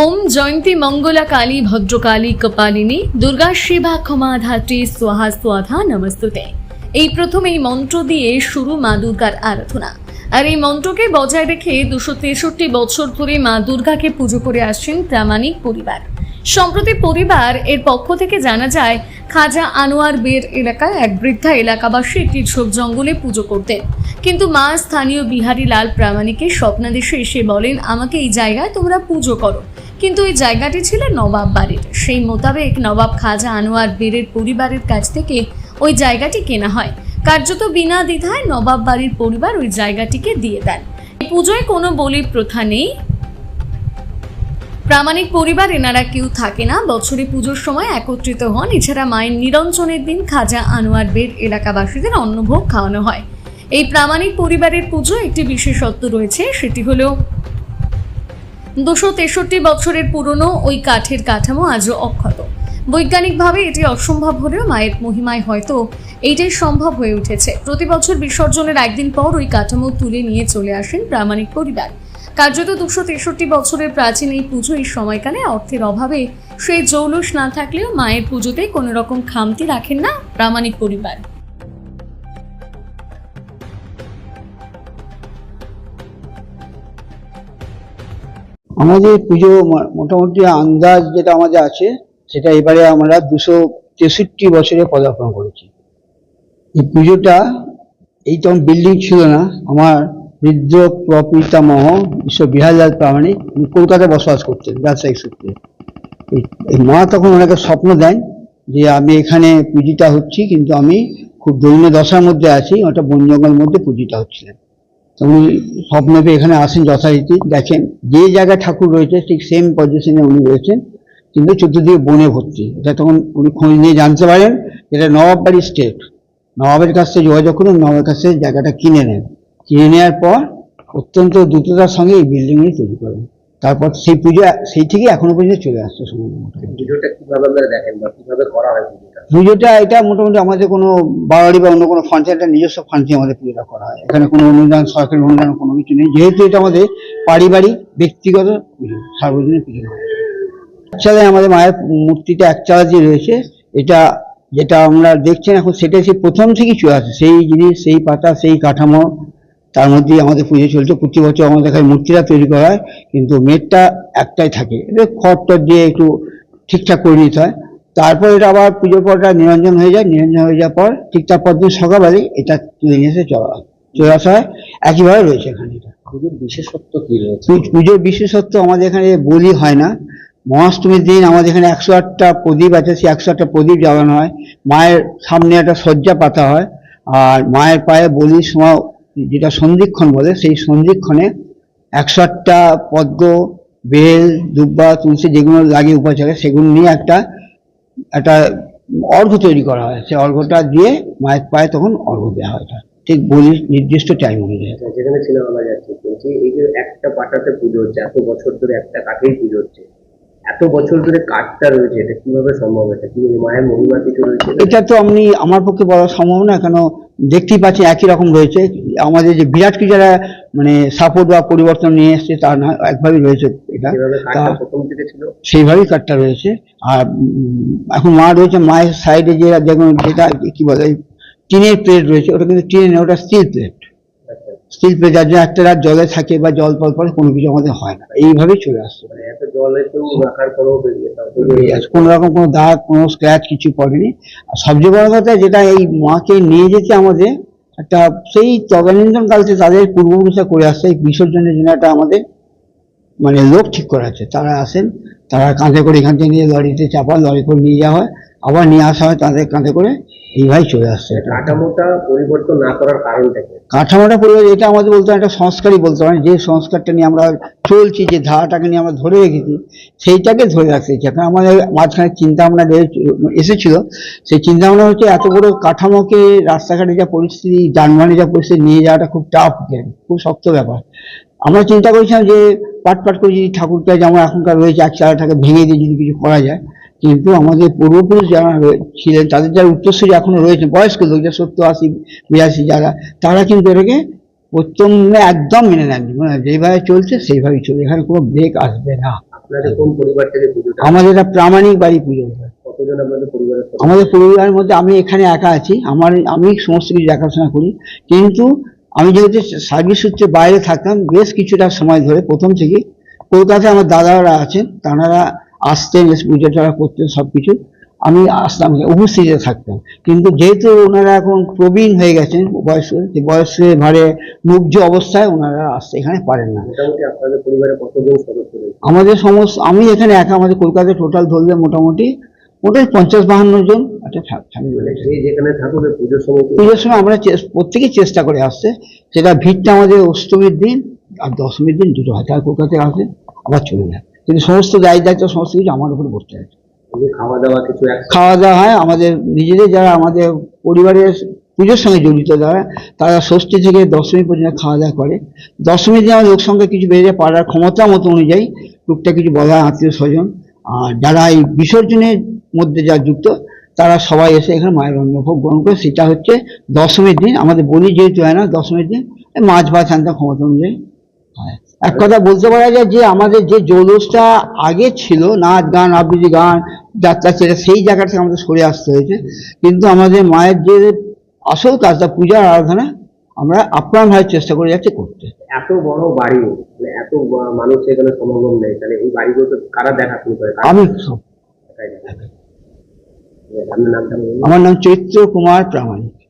ওম জয়ন্তী মঙ্গলা কালী ভদ্রকালী কপালিনী দুর্গা শিবা ক্ষমা ধাত্রী স্বাহা স্বাধা নমস্তুতে এই প্রথম এই মন্ত্র দিয়ে শুরু মা দুর্গার আরাধনা। আর এই মন্ত্রকে বজায় রেখে দুশো তেষট্টি বছর ধরে মা দুর্গাকে পুজো করে আসছেন প্রামাণিক পরিবার। সম্প্রতি পরিবার এর পক্ষ থেকে জানা যায়, খাজা আনোয়ার বের এলাকায় এক বৃদ্ধা এলাকাবাসী একটি ঝোপ জঙ্গলে পুজো করতেন। কিন্তু মা স্থানীয় বিহারী লাল প্রামাণিকের স্বপ্নাদেশে এসে বলেন, আমাকে এই জায়গায় তোমরা পুজো করো। কিন্তু ওই জায়গাটি ছিল নবাব বাড়ির। সেই মোতাবেক নবাব খাজা আনোয়ার বেরের পরিবারের কাছ থেকে ওই জায়গাটি কেনা হয়। কার্যত বিনা দ্বিধায় নবাব বাড়ির পরিবার ওই জায়গাটিকে দিয়ে দেন। পুজোয় কোনো বলির প্রথা নেই। প্রামাণিক পরিবার এনারা কেউ থাকে না। বছরে পুজোর সময় একত্রিত হন। এছাড়া মায়ের নিরঞ্জনের দিন খাজা আনোয়ার বের এলাকাবাসীদের অন্নভোগ খাওয়ানো হয়। এই প্রামাণিক পরিবারের পুজো একটি বিশেষত্ব রয়েছে, সেটি হলো দুশো তেষট্টি বছরের পুরনো ওই কাঠের কাঠামো আজও অক্ষত। বৈজ্ঞানিকভাবে এটি অসম্ভব হলেও মায়ের মহিমায় হয়তো এইটাই সম্ভব হয়ে উঠেছে। প্রতি বছর বিসর্জনের একদিন পর ওই কাঠামো তুলে নিয়ে চলে আসেন প্রামাণিক পরিবার। কার্যত দুশো তেষট্টি বছরের প্রাচীন এই পুজো এই সময়কালে অর্থের অভাবে সেই জৌলুস না থাকলেও মায়ের পুজোতে কোনো রকম খামতি রাখেন না প্রামাণিক পরিবার। আমাদের পুজো মোটামুটি আন্দাজ যেটা আমাদের আছে, সেটা এবারে আমরা দুশো তেষট্টি বছরে পদার্পণ করেছি। এই পুজোটা, এই তখন বিল্ডিং ছিল না, আমার বৃদ্ধ প্রপিতামহ বিশ্ব বিহারলাল প্রামাণিক কলকাতায় বসবাস করতেন, ব্যবসায়িক সূত্রে। এই- মা তখন ওনাকে স্বপ্ন দেন যে আমি এখানে পুজিটা হচ্ছি, কিন্তু আমি খুব দৈন্য দশার মধ্যে আছি, ওটা বন জঙ্গলের মধ্যে পুজিটা হচ্ছিলেন। উনি স্বপ্ন পেয়ে এখানে আসেন যথারীতি, দেখেন যে জায়গায় ঠাকুর রয়েছে ঠিক সেম পজিশনে উনি রয়েছেন, কিন্তু চতুর্দিকে বনে ভর্তি। এটা তখন উনি খোঁজ নিয়ে জানতে পারেন এটা নবাববাড়ি স্টেট নবাবের কাছ থেকে যোগাযোগ করুন, নবাবের কাছ থেকে জায়গাটা কিনে নেন। কিনে নেওয়ার পর অত্যন্ত দ্রুততার সঙ্গে এই বিল্ডিংটি তৈরি করেন। তারপর সেই পুজো সেই থেকে এখনও পর্যন্ত চলে আসছে পুজোটা কীভাবে আপনারা দেখেন বা কীভাবে করা হয় পুজোটা? পুজোটা এটা মোটামুটি আমাদের কোনো বাড়ি বা অন্য কোনো ফান্ডে একটা নিজস্ব ফান্ডে আমাদের পুজোটা করা হয়। এখানে কোনো অনুদান সরকারি অনুদান কোনো কিছু নেই। যেহেতু এটা আমাদের পারিবারিক ব্যক্তিগত পুজো সার্বজনীন পুজো। নয় চালে আমাদের মায়ের মূর্তিটা এক চালা দিয়ে রয়েছে। এটা যেটা আমরা দেখছেন এখন সেটা সেই প্রথম থেকেই চলে আসে। সেই জিনিস সেই পাতা সেই কাঠামো তার মধ্যেই আমাদের পুজো চলছে। প্রতি বছর আমাদের এখানে মূর্তিটা তৈরি করা হয় কিন্তু মেটটা একটাই থাকে। এটা খড়টা দিয়ে একটু ঠিকঠাক করে নিতে হয়। তারপর এটা আবার পুজোর পরটা নিরঞ্জন হয়ে যায়। নিরঞ্জন হয়ে যাওয়ার পর ঠিক তার পর দিন সকালবেলা এটা তুলে নিয়ে এসে চলা চলে আসা হয়। একইভাবে রয়েছে এখানে এটা। পুজোর বিশেষত্ব কি রয়েছে? পুজোর বিশেষত্ব আমাদের এখানে বলি হয় না। মহাষ্টমীর দিন আমাদের এখানে একশো আটটা প্রদীপ আছে। সেই একশো আটটা প্রদীপ জ্বালানো হয়। মায়ের সামনে একটা শয্যা পাতা হয়। আর মায়ের পায়ে বলির সময় যেটা সন্ধিক্ষণ বলে সেই সন্ধিক্ষণে একশো আটটা পদ্ম বেল দুব্বা তুলসী যেগুলো লাগে উপাচারে সেগুলো নিয়ে একটা একটা অর্ঘ্য তৈরি করা হয়। সেই অর্ঘ্যটা দিয়ে মায়ের পায়ে তখন অর্ঘ্য দেওয়া হয়। ঠিক বলির নির্দিষ্ট টাইম অনুযায়ী। আচ্ছা, যেখানে ছিলাম আমরা যাচ্ছি বলছি এই যে একটা পাটাতে পুজো হচ্ছে এত বছর ধরে একটা কাঠেই পুজো হচ্ছে এত বছর ধরে কাঠটা রয়েছে এটা কীভাবে সম্ভব এটা কি মায়ের মহিমা কিছু রয়েছে? এটা তো আমি আমার পক্ষে বলা সম্ভব না কেন দেখতেই পাচ্ছি একই রকম রয়েছে। আমাদের যে বিরাটকে যারা মানে সাপোর্ট বা পরিবর্তন নিয়ে এসছে তা না একভাবেই রয়েছে এটা। সেইভাবেই কাঠটা রয়েছে। আর এখন মা রয়েছে মায়ের সাইডে যে দেখুন যেটা কি বলে টিনের প্লেট রয়েছে ওটা কিন্তু টিনের ওটা স্টিল প্লেট প্লেট যার জন্য একটা রাত জলে থাকে বা জল পর পরে কোনো কিছু আমাদের হয় না। এইভাবেই চলে আসছে। মানে কোনো রকম কোনো দাগ কোনো স্ক্র্যাচ কিছু পড়েনি। আর সবচেয়ে বড় কথা যেটা এই মাকে নিয়ে যেতে আমাদের একটা সেই তদানীন্তন কাল থেকে তাদের পূর্বপুরুষরা করে আসছে এই বিসর্জনের জন্য একটা আমাদের মানে লোক ঠিক করা আছে তারা আসেন তারা কাঁধে করে এখান থেকে নিয়ে লরিতে চাপা লরি করে নিয়ে যাওয়া হয়। আবার নিয়ে আসা হয় তাদের কাঁধে করে। এইভাবেই চলে আসছে। এটা কাঠামোটা পরিবর্তন না করার কারণটা কাঠামোটা পরিবার এটা আমাদের বলতে একটা সংস্কারই বলতে পারেন যে সংস্কারটা নিয়ে আমরা চলছি যে ধারাটাকে নিয়ে আমরা ধরে রেখেছি সেইটাকে ধরে রাখতে চাই আমাদের মাঝখানে চিন্তা ভাবনা এসেছিল। সেই চিন্তা ভাবনা হচ্ছে এত বড় কাঠামোকে রাস্তাঘাটে যা পরিস্থিতি যানবাহনে যা পরিস্থিতি নিয়ে যাওয়াটা খুব টাফ খুব শক্ত ব্যাপার। আমরা চিন্তা করেছিলাম যে পাট পাট করে যদি ঠাকুরটা যেমন এখনকার রয়েছে এক চালাটাকে ভেঙে দিয়ে যদি কিছু করা যায় কিন্তু আমাদের পূর্বপুরুষ যারা ছিলেন তাদের যারা উত্তরসূরি এখনও রয়েছে বয়স্ক লোক যারা সত্তর আশি বিরাশি যারা তারা কিন্তু এটাকে প্রথমে একদম মেনে নেননি। মানে যেভাবে চলছে সেইভাবেই চলছে। এখানে কোনো ব্রেক আসবে না। আমাদের এটা প্রামাণিক বাড়ি পুজো? আমাদের পরিবারের মধ্যে আমি এখানে একা আছি। আমার আমি সমস্ত কিছু দেখাশোনা করি। কিন্তু আমি যেহেতু সার্ভিস সূত্রে বাইরে থাকতাম বেশ কিছুটা সময় ধরে প্রথম থেকে কলকাতায় আমার দাদারা আছেন। তারা আসতেন পুজো টরা করতেন সব কিছু আমি আসতাম উপস্থিতিতে থাকতাম। কিন্তু যেহেতু ওনারা এখন প্রবীণ হয়ে গেছেন বয়স যে বয়সে ভারে মুগ্ধ অবস্থায় ওনারা আসতে এখানে পারেন না। আমাদের সমস্ত আমি এখানে একা আমাদের কলকাতায় টোটাল ধরলে মোটামুটি ওটাই পঞ্চাশ বাহান্ন জন একটা মানে পুজোর সময় পুজোর সময় আমরা প্রত্যেকেই চেষ্টা করে আসতে। সেটা ভিড়টা আমাদের অষ্টমীর দিন আর দশমীর দিন দুটো হয় তার কলকাতায় আসে আবার চলে যায়। কিন্তু সমস্ত দায়ী দায়িত্ব সমস্ত কিছু আমার উপর বসতে হয়। খাওয়া দাওয়া কিছু খাওয়া দাওয়া হয় আমাদের নিজেদের যারা আমাদের পরিবারের পুজোর সঙ্গে জড়িত যারা তারা ষষ্ঠী থেকে দশমী পর্যন্ত খাওয়া দাওয়া করে। দশমীর দিন আমার লোক সংখ্যা কিছু বেড়ে যায় পাড়ার ক্ষমতা মতো অনুযায়ী টুকটাক কিছু বলা হয় আত্মীয় স্বজন। আর যারা এই বিসর্জনের মধ্যে যা যুক্ত তারা সবাই এসে এখানে মায়ের অন্নভোগ গ্রহণ করে। সেটা হচ্ছে দশমীর দিন আমাদের বলি যেহেতু হয় না দশমীর দিন মাছ ভাত আনতে ক্ষমতা অনুযায়ী হয়। এক কথা বলতে পারা যায় যে আমাদের যে জৌলসটা আগে ছিল নাচ গান আবৃত্তি গান যাত্রা ছিল সেই জায়গা থেকে আমাদের সরে আসতে হয়েছে। কিন্তু আমাদের মায়ের যে আসল কাজটা পূজার আরাধনা আমরা আপ্রাণ আপ্রাণভাবে চেষ্টা করে যাচ্ছি করতে। এত বড় বাড়ি মানে এত মানুষ এখানে সমাগম নেই তাহলে এই বাড়িগুলো তো কারা দেখাশোনা করে? কারা আমি। আমার নাম চৈত্র কুমার প্রামাণিক।